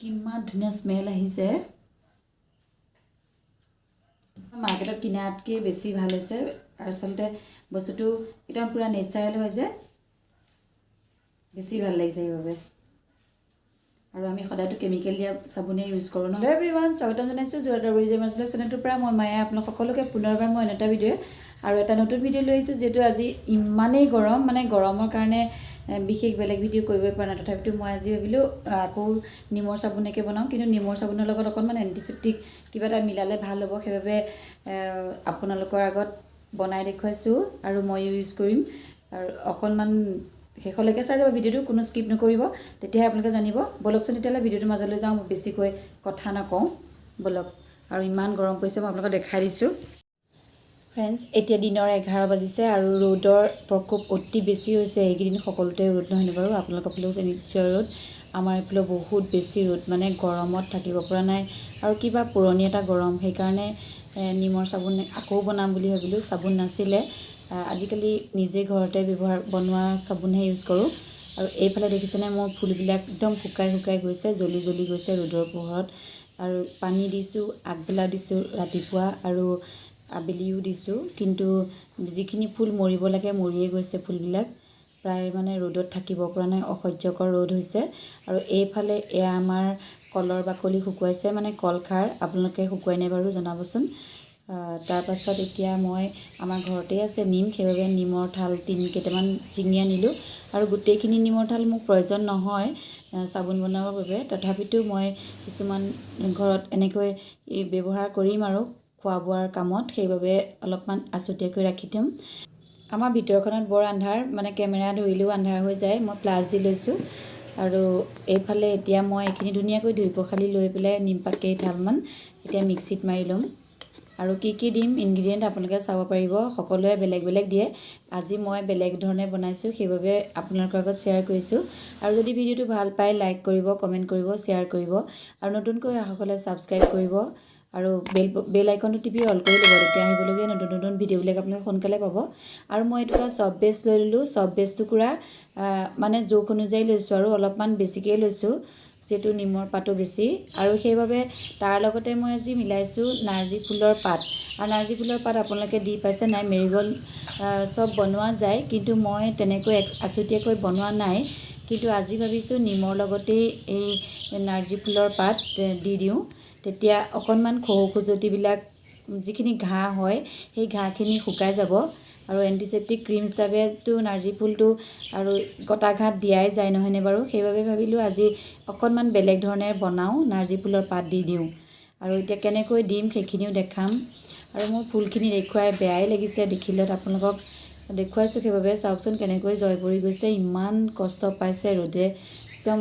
কিমান ধুনীয়া স্মেল আহিছে। মাৰ্কেটত কিনাতকৈ বেছি ভালো হৈছে। আৰু আচলতে বস্তুটো একদম পূৰা নেচাৰেল হয় যে। বেছি ভালো লাগিছে সেইবাবে। আৰু আমি সদায়তো কেমিকেল দিয়া চাবোনে ইউজ কৰোঁ ন। হেল্ল' এভৰিৱান স্বাগতম জনাইছোঁ যোৰহাটৰ বুৰিজেমাছ ব্লগ চেনেলটোৰ পৰা। মই মায়ে, আপোনাক সকলোকে পুনৰবাৰ মই অন্য এটা ভিডিঅ' আৰু এটা নতুন ভিডিঅ' লৈ আহিছোঁ, যিহেতু আজি ইমানেই গৰম মানে গৰমৰ কাৰণে বিশেষ বেলেগ ভিডিঅ' কৰিবই পৰা নাই। তথাপিতো মই আজি ভাবিলোঁ আকৌ নিমৰ চাবোনেকে বনাওঁ। কিন্তু নিমৰ চাবোনৰ লগত অকণমান এণ্টিচেপ্টিক কিবা এটা মিলালে ভালো হ'ব। সেইবাবে আপোনালোকৰ আগত বনাই দেখুৱাইছোঁ আৰু ময়ো ইউজ কৰিম। আৰু অকণমান শেষলৈকে চাই যাব। ভিডিঅ'টো কোনো স্কিপ নকৰিব। তেতিয়াহে আপোনালোকে জানিব। ব'লকচোন তেতিয়াহ'লে ভিডিঅ'টোৰ মাজলৈ যাওঁ। বেছিকৈ কথা নকওঁ। ব'লক। আৰু ইমান গৰম পৰিছে, মই আপোনালোকক দেখাই দিছোঁ। ফ্ৰেণ্ডছ এতিয়া দিনৰ এঘাৰ বাজিছে আৰু ৰ'দৰ প্ৰকোপ অতি বেছি হৈছে। এইকেইদিন সকলোতে ৰ'দ নহয়নে বাৰু? আপোনালোকৰ ফালেও যে নিশ্চয় ৰ'দ। আমাৰ এইফালেও বহুত বেছি ৰ'দ মানে গৰমত থাকিব পৰা নাই। আৰু কিবা পুৰণি এটা গৰম সেইকাৰণে নিমৰ চাবোন আকৌ বনাম বুলি ভাবিলোঁ চাবোন নাছিলে। আজিকালি নিজে ঘৰতে ব্যৱহাৰ বনোৱা চাবোনহে ইউজ কৰোঁ। আৰু এইফালে দেখিছেনে মোৰ ফুলবিলাক একদম শুকাই শুকাই গৈছে জ্বলি জ্বলি গৈছে ৰ'দৰ পোহৰত। আৰু পানী দিছোঁ আগবেলা দিছোঁ ৰাতিপুৱা। আৰু আবেলিও দিছোঁ। কিন্তু যিখিনি ফুল মৰিব লাগে মৰিয়ে গৈছে ফুলবিলাক। প্ৰায় মানে ৰ'দত থাকিব পৰা নাই অসহ্যকৰ ৰ'দ হৈছে। আৰু এইফালে এয়া আমাৰ কলৰ বাকলি শুকুৱাইছে মানে কলখাৰ আপোনালোকে শুকুৱাই নাই বাৰু জনাবচোন। তাৰপাছত এতিয়া মই আমাৰ ঘৰতেই আছে নিম সেইবাবে নিমৰ ঠাল তিনি কেইটামান ছিঙি আনিলোঁ। আৰু গোটেইখিনি নিমৰ ঠাল মোক প্ৰয়োজন নহয় চাবোন বনাবৰ বাবে। তথাপিতো মই কিছুমান ঘৰত এনেকৈ ব্যৱহাৰ কৰিম আৰু। খোৱা বোৱাৰ কামত সেইবাবে অলপমান আছুতীয়াকৈ ৰাখি থ'ম। আমাৰ ভিতৰখনত বৰ আন্ধাৰ মানে কেমেৰা ধৰিলেও আন্ধাৰ হৈ যায়। মই প্লাছ দি লৈছোঁ আৰু এইফালে এতিয়া মই এইখিনি ধুনীয়াকৈ ধুই পখালি লৈ পেলাই নিমপাত কেইডালমান এতিয়া মিক্সিত মাৰি ল'ম। আৰু কি কি দিম ইনগ্ৰিডিয়েণ্ট আপোনালোকে চাব পাৰিব। সকলোৱে বেলেগ বেলেগ দিয়ে। আজি মই বেলেগ ধৰণে বনাইছোঁ সেইবাবে আপোনালোকৰ আগত শ্বেয়াৰ কৰিছোঁ। আৰু যদি ভিডিঅ'টো ভাল পায় লাইক কৰিব কমেণ্ট কৰিব শ্বেয়াৰ কৰিব। আৰু নতুনকৈ অহাসকলে ছাবস্ক্ৰাইব কৰিব। আৰু বেল বেল আইকনটো টিপি অল কৰি ল'ব তেতিয়া আহিবলগীয়া নতুন নতুন ভিডিঅ'বিলাক আপোনালোকে সোনকালে পাব। আৰু মই এইটো চফ বেচ লৈ ল'লোঁ চফ বেচ টুকুৰা মানে জোখ অনুযায়ী লৈছোঁ আৰু অলপমান বেছিকৈ লৈছোঁ যিহেতু নিমৰ পাতো বেছি। আৰু সেইবাবে তাৰ লগতে মই আজি মিলাইছোঁ নাৰ্জী ফুলৰ পাত। আৰু নাৰ্জী ফুলৰ পাত আপোনালোকে দি পাইছে নাই মেৰিগ'ল্ড চব বনোৱা যায় কিন্তু মই তেনেকৈ আছুতীয়াকৈ বনোৱা নাই। কিন্তু আজি ভাবিছোঁ নিমৰ লগতেই এই নাৰ্জী ফুলৰ পাত দি দিওঁ। তেতিয়া অকণমান খহু খুজুতিবিলাক যিখিনি ঘাঁ হয়, সেই ঘাঁখিনি শুকাই যাব আৰু এণ্টিছেপ্টিক ক্ৰীম হিচাপেতো নাৰ্জী ফুলটো আৰু কটা ঘাত দিয়াই যায়, নহয়নে বাৰু? সেইবাবে ভাবিলোঁ আজি অকণমান বেলেগ ধৰণে বনাওঁ, নাৰ্জী ফুলৰ পাত দি দিওঁ। আৰু এতিয়া কেনেকৈ দিম সেইখিনিও দেখাম। আৰু মোৰ ফুলখিনি দেখুৱাই বেয়াই লাগিছে দেখিলত আপোনালোকক দেখুৱাইছোঁ, সেইবাবে চাওকচোন কেনেকৈ জয় পৰি গৈছে, ইমান কষ্ট পাইছে, ৰ'দে একদম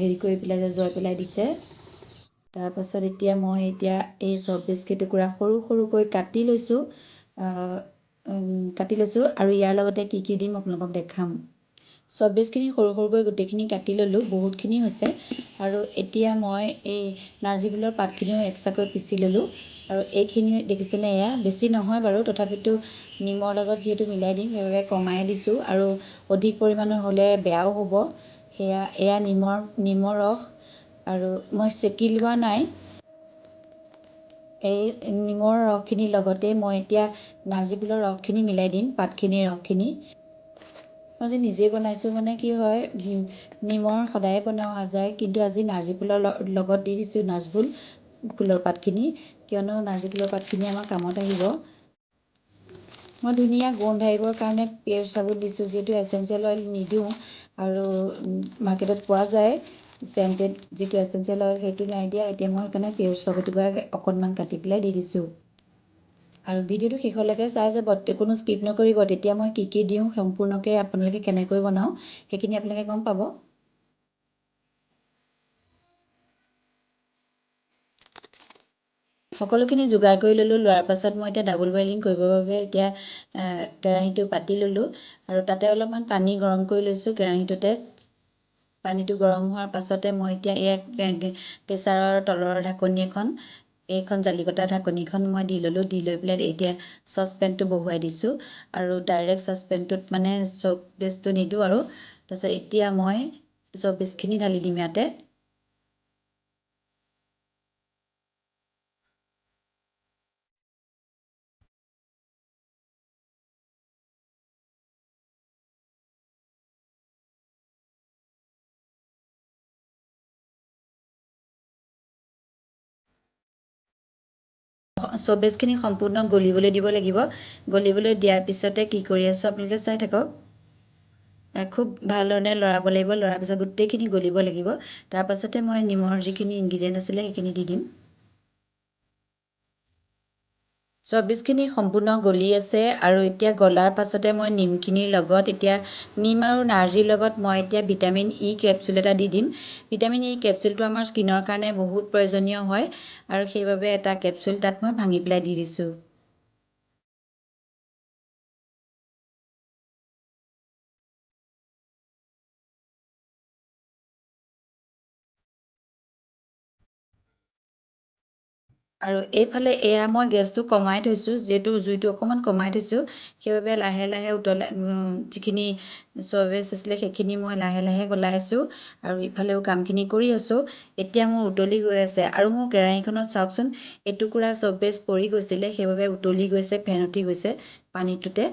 হেৰি কৰি পেলাই যে জয় পেলাই দিছে। তাৰপাছত এতিয়া মই এতিয়া এই চব্বিছ টুকুৰা সৰু সৰুকৈ কাটি লৈছোঁ কাটি লৈছোঁ আৰু ইয়াৰ লগতে কি কি দিম আপোনালোকক দেখাম। চব্বিছখিনি সৰু সৰুকৈ গোটেইখিনি কাটি ল'লোঁ বহুতখিনি হৈছে। আৰু এতিয়া মই এই নাৰ্জী ফুলৰ পাতখিনিও এক্সট্ৰাকৈ পিচি ল'লোঁ। আৰু এইখিনি দেখিছেনে এয়া? বেছি নহয় বাৰু তথাপিতো নিমৰ লগত যিহেতু মিলাই দিম সেইবাবে কমাই দিছোঁ। আৰু অধিক পৰিমাণৰ হ'লে বেয়াও হ'ব। সেয়া এয়া নিমৰ নিমৰ ৰস। আৰু মই চেকি লোৱা নাই। এই নিমৰ ৰসখিনিৰ লগতে মই এতিয়া নাৰ্জী ফুলৰ ৰসখিনি মিলাই দিম পাতখিনিৰ ৰসখিনি। মই আজি নিজেই বনাইছোঁ মানে কি হয় নিমৰ সদায়ে বনোৱা যায় কিন্তু আজি নাৰ্জী ফুলৰ লগত দি দিছোঁ নাৰ্জী ফুল ফুলৰ পাতখিনি কিয়নো নাৰ্জী ফুলৰ পাতখিনি আমাৰ কামত আহিব। মই ধুনীয়া গোন্ধ আহিবৰ কাৰণে পিয়াৰ চাবোন দিছোঁ যিহেতু এচেঞ্চিয়েল অইল নিদিওঁ আৰু মাৰ্কেটত পোৱা যায়। চেণ্টেড যিটো এচেঞ্চিয়েল অইল সেইটো নাই দিয়া। এতিয়া মই সেইকাৰণে পিয়াৰ চাবোন এটুকুৰা অকণমান কাটি পেলাই দি দিছোঁ। আৰু ভিডিঅ'টো শেষলৈকে চাই যাব কোনো স্কিপ নকৰিব। তেতিয়া মই কি কি দিওঁ সম্পূৰ্ণকৈ আপোনালোকে কেনেকৈ বনাওঁ সেইখিনি আপোনালোকে গম পাব। সকলোখিনি যোগাৰ কৰি ল'লোঁ। লোৱাৰ পাছত মই এতিয়া ডাবল বইলিং কৰিবৰ বাবে এতিয়া কেৰাহীটো পাতি ল'লোঁ। আৰু তাতে অলপমান পানী গৰম কৰি লৈছোঁ। কেৰাহীটোতে পানীটো গৰম হোৱাৰ পাছতে মই এতিয়া এই প্ৰেছাৰৰ তলৰ ঢাকনি এখন এইখন জালিকটা ঢাকনিখন মই দি ল'লোঁ দি লৈ পেলাই এতিয়া চচপেনটো বহুৱাই দিছোঁ আৰু ডাইৰেক্ট চচপেনটোত মানে চব বেচটো নিদিওঁ আৰু তাৰপিছত এতিয়া মই চব বেচখিনি ঢালি দিম ইয়াতে। চৌবেজখিনি সম্পূৰ্ণ গলিবলৈ দিব লাগিব। গলিবলৈ দিয়াৰ পিছতে কি কৰি আছোঁ আপোনালোকে চাই থাকক। খুব ভাল ধৰণে লৰাব লাগিব। লৰাৰ পিছত গোটেইখিনি গলিব লাগিব। তাৰপাছতে মই নিমখৰ যিখিনি ইনগ্ৰিডিয়েণ্ট আছিলে সেইখিনি দি দিম। চৌব্বিছখিনি সম্পূৰ্ণ গলি আছে আৰু এতিয়া গলাৰ পাছতে মই নিমখিনিৰ লগত এতিয়া নিম আৰু নাৰ্জীৰ লগত মই এতিয়া ভিটামিন ই কেপচুল এটা দি দিম। ভিটামিন ই কেপচুলটো আমাৰ স্কিনৰ কাৰণে বহুত প্ৰয়োজনীয় হয় আৰু সেইবাবে এটা কেপচুল তাত মই ভাঙি পেলাই দি দিছোঁ। আৰু এইফালে এয়া মই গেছটো কমাই থৈছোঁ যিহেতু জুইটো অকণমান কমাই থৈছোঁ। সেইবাবে লাহে লাহে উতলাই যিখিনি চবেজ আছিলে সেইখিনি মই লাহে লাহে গলাইছোঁ আৰু ইফালেও কামখিনি কৰি আছোঁ। এতিয়া মোৰ উতলি গৈ আছে আৰু মোৰ কেৰাহীখনত চাওকচোন এটুকুৰা চবেজ পৰি গৈছিলে সেইবাবে উতলি গৈছে ফেন উঠি গৈছে পানীটোতে।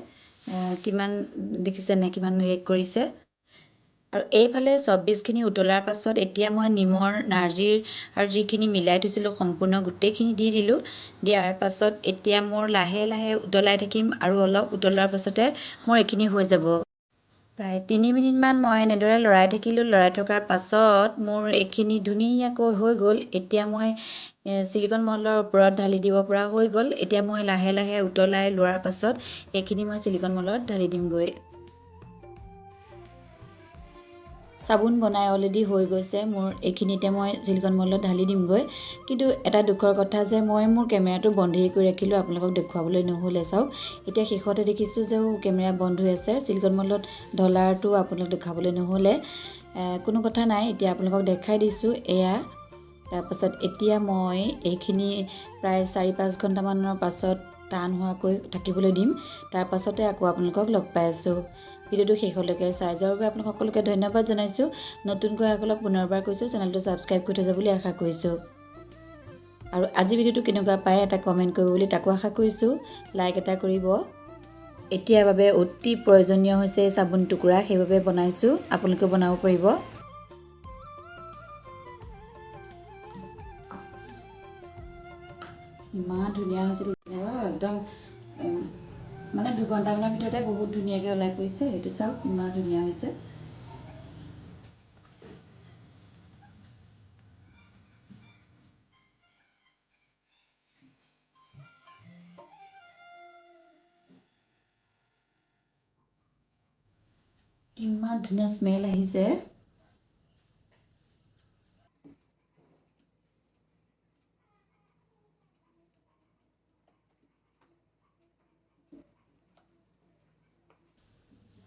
কিমান দেখিছে নে কিমান ৰিয়েক্ট কৰিছে? আৰু এইফালে চব্বিছখিনি উতলাৰ পাছত এতিয়া মই নিমৰ নাৰ্জীৰ আৰু যিখিনি মিলাই থৈছিলোঁ সম্পূৰ্ণ গোটেইখিনি দি দিলোঁ। দিয়াৰ পাছত এতিয়া মোৰ লাহে লাহে উতলাই থাকিম আৰু অলপ উতলাৰ পাছতে মোৰ এইখিনি হৈ যাব। প্ৰায় তিনি মিনিটমান মই এনেদৰে লৰাই থাকিলোঁ। লৰাই থকাৰ পাছত মোৰ এইখিনি ধুনীয়াকৈ হৈ গ'ল। এতিয়া মই চিলিকন মলৰ ওপৰত ঢালি দিব পৰা হৈ গ'ল। এতিয়া মই লাহে লাহে উতলাই লোৱাৰ পাছত এইখিনি মই চিলিকন মলত ঢালি দিমগৈ। চাবোন বনাই অলৰেডি হৈ গৈছে। মোৰ এইখিনিতে মই চিলিকন মলত ঢালি দিমগৈ। কিন্তু এটা দুখৰ কথা যে মই মোৰ কেমেৰাটো বন্ধেই কৰি ৰাখিলোঁ আপোনালোকক দেখুৱাবলৈ নহ'লে চাওক। এতিয়া শেষতে দেখিছোঁ যে কেমেৰা বন্ধ হৈ আছে। চিলিকন মলত ঢলাৰটো আপোনালোক দেখাবলৈ নহ'লে। কোনো কথা নাই। এতিয়া আপোনালোকক দেখাই দিছোঁ। এয়া তাৰপাছত এতিয়া মই এইখিনি প্ৰায় চাৰি পাঁচ ঘণ্টামানৰ পাছত টান হোৱাকৈ থাকিবলৈ দিম। তাৰপাছতে আকৌ আপোনালোকক লগ পাই আছোঁ। ভিডিঅ'টো শেষলৈকে চাই যোৱাৰ বাবে আপোনালোক সকলোকে ধন্যবাদ জনাইছোঁ। নতুনকৈ আগলৈ পুনৰবাৰ কৈছোঁ চেনেলটো ছাবস্ক্ৰাইব কৰি থৈ যাব বুলি আশা কৰিছোঁ। আৰু আজি ভিডিঅ'টো কেনেকুৱা পায় এটা কমেণ্ট কৰিব বুলি তাকো আশা কৰিছোঁ। লাইক এটা কৰিব। এতিয়াৰ বাবে অতি প্ৰয়োজনীয় হৈছে চাবোন টুকুৰা সেইবাবে বনাইছোঁ। আপোনালোকেও বনাব পাৰিব। ভিতৰতে বহুত ধুনীয়াকৈ ওলাই পৰিছে সেইটো চাওক ইমান ধুনীয়া হৈছে। কিমান ধুনীয়া স্মেল আহিছে।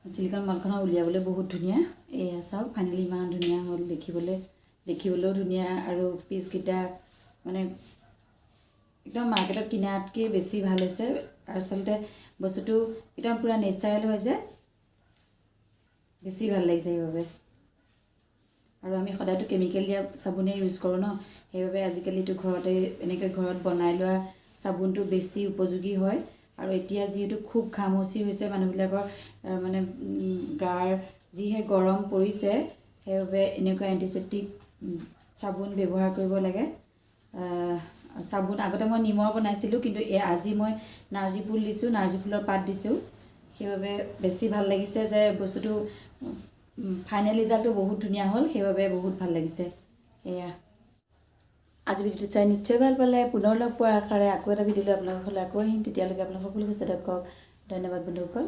চিলিকন মলখনৰ উলিয়াবলৈ বহুত ধুনীয়া। এয়া চাওক ফাইনেলি ইমান ধুনীয়া হ'ল দেখিবলৈ। দেখিবলৈও ধুনীয়া আৰু পিচকেইটা মানে একদম মাৰ্কেটত কিনাতকৈ বেছি ভাল হৈছে। আচলতে বস্তুটো একদম পূৰা নেচাৰেল হয় যে। বেছি ভাল লাগিছে সেইবাবে। আৰু আমি সদায়তো কেমিকেল দিয়া চাবোনেই ইউজ কৰোঁ ন। সেইবাবে আজিকালিতো ঘৰতে এনেকৈ ঘৰত বনাই লোৱা চাবোনটো বেছি উপযোগী হয়। আৰু এতিয়া যিহেতু খুব ঘামচি হৈছে মানুহবিলাকৰ মানে গাৰ যিহে গৰম পৰিছে সেইবাবে এনেকুৱা এণ্টিছেপ্টিক চাবোন ব্যৱহাৰ কৰিব লাগে। চাবোন আগতে মই নিমৰ বনাইছিলোঁ কিন্তু এই আজি মই নাৰ্জী ফুল দিছোঁ নাৰ্জী ফুলৰ পাত দিছোঁ। সেইবাবে বেছি ভাল লাগিছে যে বস্তুটো ফাইনেল ৰিজাল্টটো বহুত ধুনীয়া হ'ল সেইবাবে বহুত ভাল লাগিছে। এয়া। আজি ভিডিঅ'টো চাই নিশ্চয় ভালো পালে। পুনৰ লগ পোৱাৰ আশাৰে আকৌ এটা ভিডিঅ'লৈ আপোনালোকৰ হ'লে আকৌ আহিম। তেতিয়ালৈকে আপোনালোক সকলো সুস্থ থাকক। ধন্যবাদ বন্ধুসকল।